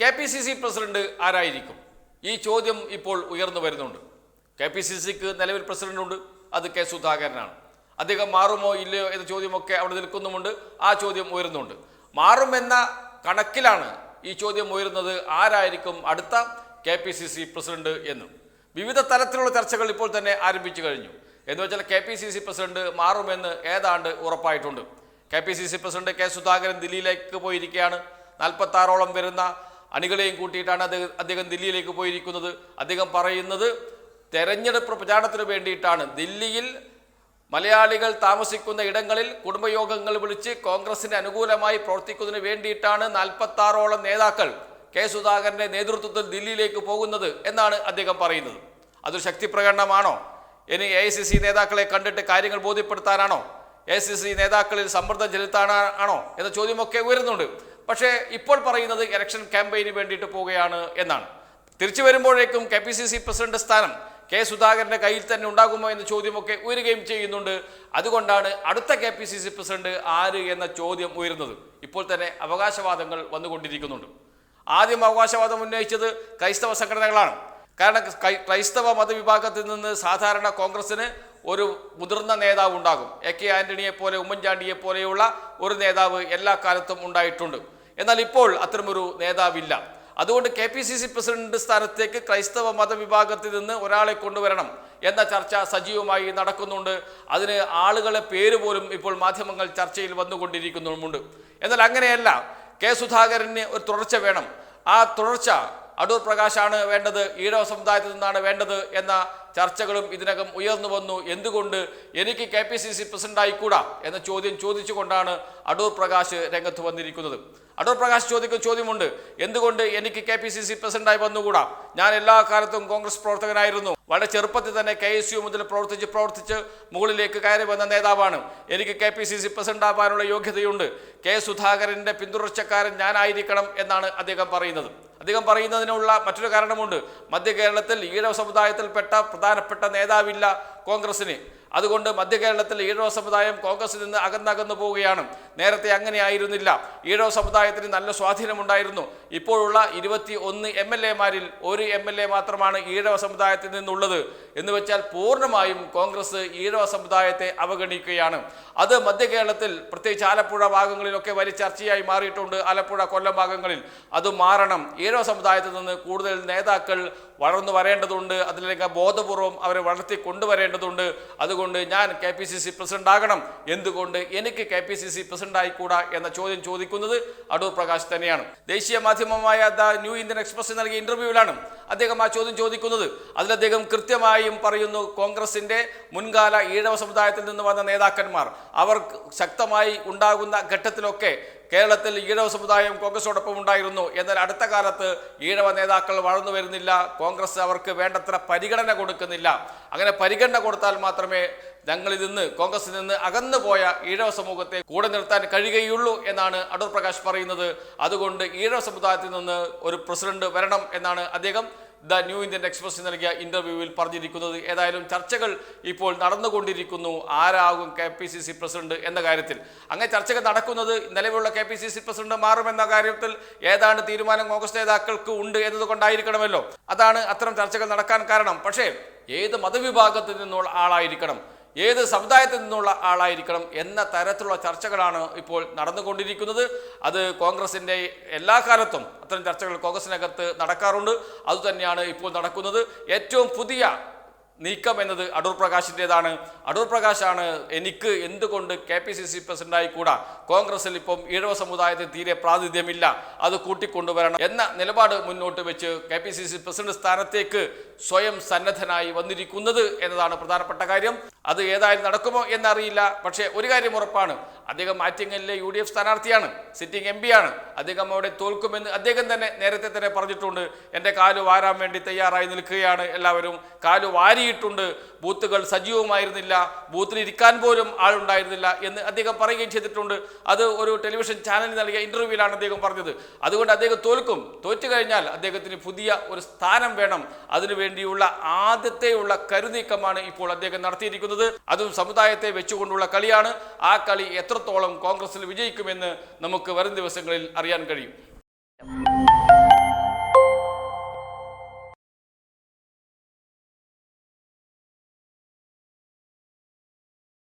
K P C C president ആരായിരിക്കും? ഈ ചോദ്യം ഇപ്പോൾ ഉയർന്നു വരുന്നുണ്ട്. കെ പി സി സിക്ക് നിലവിൽ പ്രസിഡന്റുണ്ട്. അത് കെ സുധാകരനാണ്. അദ്ദേഹം മാറുമോ ഇല്ലയോ എന്ന ചോദ്യമൊക്കെ അവിടെ നിൽക്കുന്നുമുണ്ട്. ആ ചോദ്യം ഉയരുന്നുണ്ട്. മാറുമെന്ന കണക്കിലാണ് ഈ ചോദ്യം ഉയരുന്നത്. ആരായിരിക്കും അടുത്ത K P C C president എന്ന്. വിവിധ തരത്തിലുള്ള ചർച്ചകൾ ഇപ്പോൾ തന്നെ ആരംഭിച്ചു കഴിഞ്ഞു. എന്ന് വെച്ചാൽ K P C C president മാറുമെന്ന് ഏതാണ്ട് ഉറപ്പായിട്ടുണ്ട്. K P C C president K Sudhakaran ദില്ലിയിലേക്ക് പോയിരിക്കുകയാണ്. നാൽപ്പത്താറോളം വരുന്ന അണികളെയും കൂട്ടിയിട്ടാണ് അദ്ദേഹം അദ്ദേഹം ദില്ലിയിലേക്ക് പോയിരിക്കുന്നത്. അദ്ദേഹം പറയുന്നത് തെരഞ്ഞെടുപ്പ് പ്രചാരണത്തിന് വേണ്ടിയിട്ടാണ്. ദില്ലിയിൽ മലയാളികൾ താമസിക്കുന്ന ഇടങ്ങളിൽ കുടുംബയോഗങ്ങൾ വിളിച്ച് കോൺഗ്രസിന് അനുകൂലമായി പ്രവർത്തിക്കുന്നതിന് വേണ്ടിയിട്ടാണ് നാൽപ്പത്തി ആറോളം നേതാക്കൾ കെ സുധാകരന്റെ നേതൃത്വത്തിൽ ദില്ലിയിലേക്ക് പോകുന്നത് എന്നാണ് അദ്ദേഹം പറയുന്നത്. അതൊരു ശക്തി പ്രകടനമാണോ? ഇനി എ ഐ സി സി നേതാക്കളെ കണ്ടിട്ട് കാര്യങ്ങൾ ബോധ്യപ്പെടുത്താനാണോ? എ സി സി നേതാക്കളിൽ സമ്മർദ്ദം ചെലുത്താനാണോ? എന്ന ചോദ്യമൊക്കെ ഉയരുന്നുണ്ട്. പക്ഷേ ഇപ്പോൾ പറയുന്നത് ഇലക്ഷൻ ക്യാമ്പയിന് വേണ്ടിയിട്ട് പോവുകയാണ് എന്നാണ്. തിരിച്ചു വരുമ്പോഴേക്കും K P C C president സ്ഥാനം കെ സുധാകരന്റെ കയ്യിൽ തന്നെ ഉണ്ടാകുമോ എന്ന ചോദ്യമൊക്കെ ഉയരുകയും ചെയ്യുന്നുണ്ട്. അതുകൊണ്ടാണ് അടുത്ത K P C C president ആര് എന്ന ചോദ്യം ഉയരുന്നത്. ഇപ്പോൾ തന്നെ അവകാശവാദങ്ങൾ വന്നുകൊണ്ടിരിക്കുന്നുണ്ട്. ആദ്യം അവകാശവാദം ഉന്നയിച്ചത് ക്രൈസ്തവ സംഘടനകളാണ്. കാരണം ക്രൈ- ക്രൈസ്തവ മതവിഭാഗത്തിൽ നിന്ന് സാധാരണ കോൺഗ്രസിന് ഒരു മുതിർന്ന നേതാവ് ഉണ്ടാകും. എ കെ ആന്റണിയെ പോലെ ഉമ്മൻചാണ്ടിയെ പോലെയുള്ള ഒരു നേതാവ് എല്ലാ കാലത്തും ഉണ്ടായിട്ടുണ്ട്. എന്നാൽ ഇപ്പോൾ അത്തരമൊരു നേതാവില്ല. അതുകൊണ്ട് K P C C president സ്ഥാനത്തേക്ക് ക്രൈസ്തവ മതവിഭാഗത്തിൽ നിന്ന് ഒരാളെ കൊണ്ടുവരണം എന്ന ചർച്ച സജീവമായി നടക്കുന്നുണ്ട്. അതിന് ആളുകളെ പേര് പോലും ഇപ്പോൾ മാധ്യമങ്ങൾ ചർച്ചയിൽ വന്നുകൊണ്ടിരിക്കുന്നുമുണ്ട്. എന്നാൽ അങ്ങനെയല്ല കെ സുധാകരന് ഒരു തുടർച്ച വേണം. ആ തുടർച്ച അടൂർ പ്രകാശാണ് വേണ്ടത് ഈഴവ സമുദായത്തിൽ നിന്നാണ് വേണ്ടത് എന്ന ചർച്ചകളും ഇതിനകം ഉയർന്നു വന്നു. എന്തുകൊണ്ട് എനിക്ക് K P C C president ആയിക്കൂടാ എന്ന ചോദ്യം ചോദിച്ചുകൊണ്ടാണ് അടൂർ പ്രകാശ് രംഗത്ത് വന്നിരിക്കുന്നത്. അടൂർ പ്രകാശ് ചോദിക്കുന്ന ചോദ്യമുണ്ട്. എന്തുകൊണ്ട് എനിക്ക് കെ പി സി സി പ്രസിഡന്റായി വന്നുകൂടാ? ഞാൻ എല്ലാ കാലത്തും കോൺഗ്രസ് പ്രവർത്തകനായിരുന്നു. വളരെ ചെറുപ്പത്തിൽ തന്നെ കെ എസ് യു മുതൽ പ്രവർത്തിച്ച് പ്രവർത്തിച്ച് മുകളിലേക്ക് കയറി വന്ന നേതാവാണ്. എനിക്ക് K P C C president ആവാനുള്ള യോഗ്യതയുണ്ട്. കെ സുധാകരന്റെ പിന്തുടർച്ചക്കാരൻ ഞാനായിരിക്കണം എന്നാണ് അദ്ദേഹം പറയുന്നത്. അദ്ദേഹം പറയുന്നതിനുള്ള മറ്റൊരു കാരണമുണ്ട്. മധ്യ കേരളത്തിൽ ഈഴവ സമുദായത്തിൽപ്പെട്ട പ്രധാനപ്പെട്ട നേതാവില്ല കോൺഗ്രസിന് അതുകൊണ്ട് മധ്യ കേരളത്തിൽ ഈഴവ സമുദായം കോൺഗ്രസിൽ നിന്ന് അകന്നകന്നു പോവുകയാണ്. നേരത്തെ അങ്ങനെയായിരുന്നില്ല. ഈഴവ സമുദായത്തിന് നല്ല സ്വാധീനമുണ്ടായിരുന്നു. ഇപ്പോഴുള്ള ഇരുപത്തി ഒന്ന് എം എൽ എമാരിൽ ഒരു എം എൽ എ മാത്രമാണ് ഈഴവ സമുദായത്തിൽ നിന്നുള്ളത്. എന്ന് വെച്ചാൽ പൂർണമായും കോൺഗ്രസ് ഈഴവ സമുദായത്തെ അവഗണിക്കുകയാണ്. അത് മധ്യ കേരളത്തിൽ പ്രത്യേകിച്ച് ആലപ്പുഴ ഭാഗങ്ങളിലൊക്കെ വലിയ ചർച്ചയായി മാറിയിട്ടുണ്ട്. ആലപ്പുഴ കൊല്ലം ഭാഗങ്ങളിൽ അത് മാറണം. ഈഴവ സമുദായത്തിൽ നിന്ന് കൂടുതൽ നേതാക്കൾ വളർന്നു വരേണ്ടതുണ്ട്. അതിലേക്ക് ബോധപൂർവം അവരെ വളർത്തി കൊണ്ടുവരേണ്ടതുണ്ട്. അതുകൊണ്ട് ഞാൻ K P C C president ആകണം. എന്തുകൊണ്ട് എനിക്ക് K P C C president ആയിക്കൂടാ എന്ന ചോദ്യം ചോദിക്കുന്നത് അടൂർ പ്രകാശ് തന്നെയാണ്. ദേശീയ മാധ്യമമായ ദ ന്യൂ ഇന്ത്യൻ എക്സ്പ്രസ് നൽകിയ ഇന്റർവ്യൂവിലാണ് അദ്ദേഹം ആ ചോദ്യം ചോദിക്കുന്നത്. അതിൽ അദ്ദേഹം കൃത്യമായും പറയുന്നു കോൺഗ്രസിന്റെ മുൻകാല ഈഴവ സമുദായത്തിൽ നിന്ന് വന്ന നേതാക്കന്മാർ അവർ ശക്തമായി ഉണ്ടാകുന്ന ഘട്ടത്തിലൊക്കെ കേരളത്തിൽ ഈഴവ സമുദായം കോൺഗ്രസോടൊപ്പം ഉണ്ടായിരുന്നു. എന്നാൽ അടുത്ത കാലത്ത് ഈഴവ നേതാക്കൾ വളർന്നു വരുന്നില്ല. കോൺഗ്രസ് അവർക്ക് വേണ്ടത്ര പരിഗണന കൊടുക്കുന്നില്ല. അങ്ങനെ പരിഗണന കൊടുത്താൽ മാത്രമേ ഞങ്ങളിൽ നിന്ന് കോൺഗ്രസിൽ നിന്ന് അകന്നു പോയ ഈഴവ സമൂഹത്തെ കൂടെ നിർത്താൻ കഴിയുകയുള്ളൂ എന്നാണ് അടൂർ പ്രകാശ് പറയുന്നത്. അതുകൊണ്ട് ഈഴവ സമുദായത്തിൽ നിന്ന് ഒരു പ്രസിഡന്റ് വരണം എന്നാണ് അദ്ദേഹം ദ ന്യൂ ഇന്ത്യൻ എക്സ്പ്രസ് നൽകിയ ഇന്റർവ്യൂവിൽ പറഞ്ഞിരിക്കുന്നത് ഏതായാലും ചർച്ചകൾ ഇപ്പോൾ നടന്നുകൊണ്ടിരിക്കുന്നു. ആരാകും K P C C president എന്ന കാര്യത്തിൽ. അങ്ങനെ ചർച്ചകൾ നടക്കുന്നത് നിലവിലുള്ള K P C C president മാറുമെന്ന കാര്യത്തിൽ ഏതാണ്ട് തീരുമാനം കോൺഗ്രസ് നേതാക്കൾക്ക് ഉണ്ട് എന്നതുകൊണ്ടായിരിക്കണമല്ലോ. അതാണ് അത്തരം ചർച്ചകൾ നടക്കാൻ കാരണം. പക്ഷേ ഏത് മതവിഭാഗത്തിൽ നിന്നുള്ള ആളായിരിക്കണം? ഏത് സമുദായത്തിൽ നിന്നുള്ള ആളായിരിക്കണം എന്ന തരത്തിലുള്ള ചർച്ചകളാണ് ഇപ്പോൾ നടന്നുകൊണ്ടിരിക്കുന്നത്. അത് കോൺഗ്രസിന്റെ എല്ലാ കാലത്തും അത്തരം ചർച്ചകൾ കോൺഗ്രസിനകത്ത് നടക്കാറുണ്ട്. അതുതന്നെയാണ് ഇപ്പോൾ നടക്കുന്നത്. ഏറ്റവും പുതിയ നീക്കം എന്നത് അടൂർ പ്രകാശിന്റെതാണ് അടൂർ പ്രകാശാണ് എനിക്ക് എന്തുകൊണ്ട് കെ പി സി സി പ്രസിഡന്റായി കൂടാ? കോൺഗ്രസിൽ ഇപ്പം ഈഴവ സമുദായത്തിന് തീരെ പ്രാതിനിധ്യമില്ല. അത് കൂട്ടിക്കൊണ്ടുവരണം എന്ന നിലപാട് മുന്നോട്ട് വെച്ച് K P C C president സ്ഥാനത്തേക്ക് സ്വയം സന്നദ്ധനായി വന്നിരിക്കുന്നത് എന്നതാണ് പ്രധാനപ്പെട്ട കാര്യം. അത് ഏതായാലും നടക്കുമോ എന്നറിയില്ല. പക്ഷേ ഒരു കാര്യം ഉറപ്പാണ്. അദ്ദേഹം ആറ്റിങ്ങലിലെ യു ഡി എഫ് സ്ഥാനാർത്ഥിയാണ് സിറ്റിംഗ് എം ആണ്. അദ്ദേഹം അവിടെ തോൽക്കുമെന്ന് അദ്ദേഹം തന്നെ നേരത്തെ തന്നെ പറഞ്ഞിട്ടുണ്ട്. എന്റെ കാൽ വാരാൻ വേണ്ടി തയ്യാറായി നിൽക്കുകയാണ് എല്ലാവരും. കാൽ വാരിയിട്ടുണ്ട്. ബൂത്തുകൾ സജീവമായിരുന്നില്ല. ബൂത്തിൽ ഇരിക്കാൻ പോലും ആളുണ്ടായിരുന്നില്ല എന്ന് അദ്ദേഹം പറയുകയും ചെയ്തിട്ടുണ്ട്. അത് ഒരു ടെലിവിഷൻ ചാനലിൽ നൽകിയ ഇന്റർവ്യൂവിലാണ് അദ്ദേഹം പറഞ്ഞത്. അതുകൊണ്ട് അദ്ദേഹം തോൽക്കും. തോറ്റു കഴിഞ്ഞാൽ അദ്ദേഹത്തിന് പുതിയ ഒരു സ്ഥാനം വേണം. അതിനുവേണ്ടിയുള്ള ആദ്യത്തെയുള്ള കരുനീക്കമാണ് ഇപ്പോൾ അദ്ദേഹം നടത്തിയിരിക്കുന്നത്. അതും സമുദായത്തെ വെച്ചുകൊണ്ടുള്ള കളിയാണ്. ആ കളി എത്രത്തോളം കോൺഗ്രസിൽ വിജയിക്കുമെന്ന് നമുക്ക് വരും ദിവസങ്ങളിൽ അറിയാൻ കഴിയും.